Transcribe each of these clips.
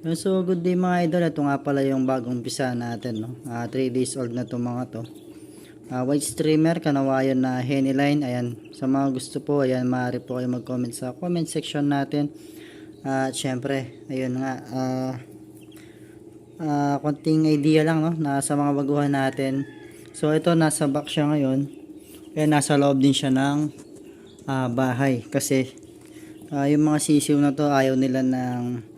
Yun, So, good day mga idol. Ito nga pala yung bagong pisa natin. No? 3 days old na itong mga to. Ah, white streamer, kanawayan na henny line. Ayan, sa mga gusto po, ayan, maaari po kayo mag-comment sa comment section natin. At syempre, ayun nga, ah, ah, konting idea lang no, na sa mga baguhan natin. So, ito, nasa box siya ngayon. Ayan, nasa loob din siya ng ah, bahay. Kasi, ah, yung mga sisiw na to, ayaw nila ng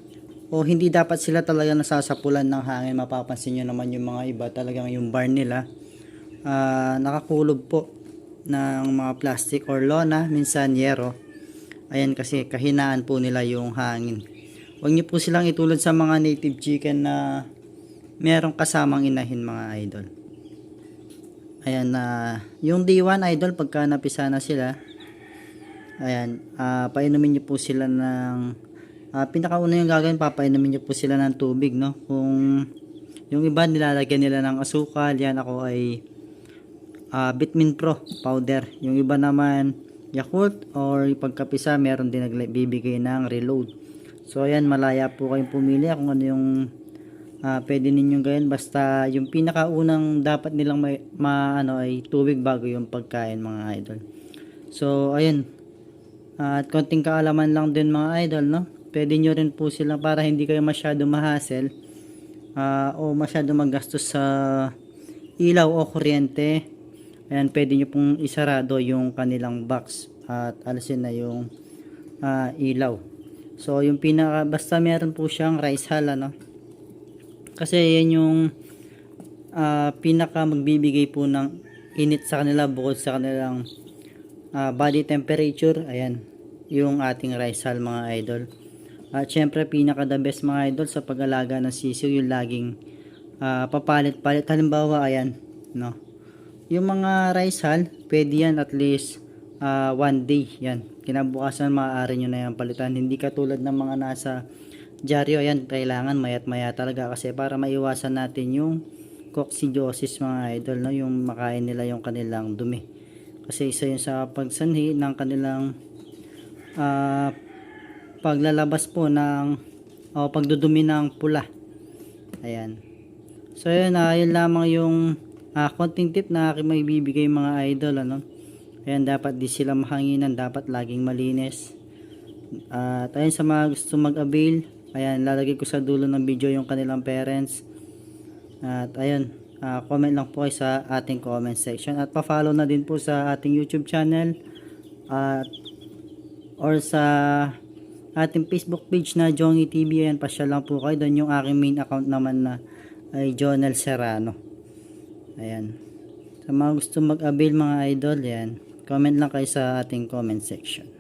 o hindi dapat sila talaga nasasapulan ng hangin. Mapapansin nyo naman yung mga iba talagang yung barn nila ah, nakakulob po ng mga plastic or lona minsan yero ayan kasi kahinaan po nila yung hangin. Huwag nyo po silang itulad sa mga native chicken na merong kasamang inahin mga idol. Ayan na yung D1 idol pagka napisa na sila ayan ah, painumin nyo po sila ng Ah, pinakauna yung gagawin, papainumin niyo po sila ng tubig, no? Kung yung iba nilalagyan nila ng asukal, yan ako ay ah, Bitmin Pro powder. Yung iba naman Yakult or pagkapisa, meron din nagbibigay ng reload. So ayan, malaya po kayong pumili kung ano yung ah, pwede ninyong gawin. Basta yung pinakaunang dapat nilang may, ma, ano, ay tubig bago yung pagkain mga idol. So ayun, at konting kaalaman lang din mga idol, no? Pwede nyo rin po sila para hindi kayo masyado mahassle ah, o masyado magastos sa ilaw o kuryente. Ayan, pwede nyo pong isarado yung kanilang box at alisin na yung ah, ilaw. So, yung pinaka, basta meron po siyang rice hull, ano? Kasi yan yung ah, pinaka magbibigay po ng init sa kanila bukod sa kanilang ah, body temperature. Ayan, yung ating rice hull mga idol. At syempre pinaka the best mga idol sa pag-alaga ng sisiw yung laging ah, papalit-palit. Halimbawa ayan, no. Yung mga rice hull, pwede yan at least ah, one day. Yan. Kinabukasan maaari nyo na yan palitan. Hindi katulad ng mga nasa dyaryo. Ayan, kailangan mayat maya talaga kasi para maiwasan natin yung coccidiosis mga idol, no? Yung makain nila yung kanilang dumi. Kasi isa yun sa pagsanhi ng kanilang ah paglalabas po ng o pagdudumi ng pula. Ayan. So yun, ah, yun lamang yung ah, konting tip na aking may bibigay mga idol ano. Ayan, dapat di sila mahanginan, dapat laging malinis. At ayun sa mga gusto mag-avail, ayan, lalagay ko sa dulo ng video yung kanilang parents. At ayun, ah, comment lang po kayo sa ating comment section. At pa-follow na din po sa ating YouTube channel. At or sa ating Facebook page na Jongy TV. Ayan, pasya lang po kayo. Doon yung aking main account naman na ay Jonel Serrano. Ayan. Sa mga gusto mag-avail mga idol, yan. Comment lang kayo sa ating comment section.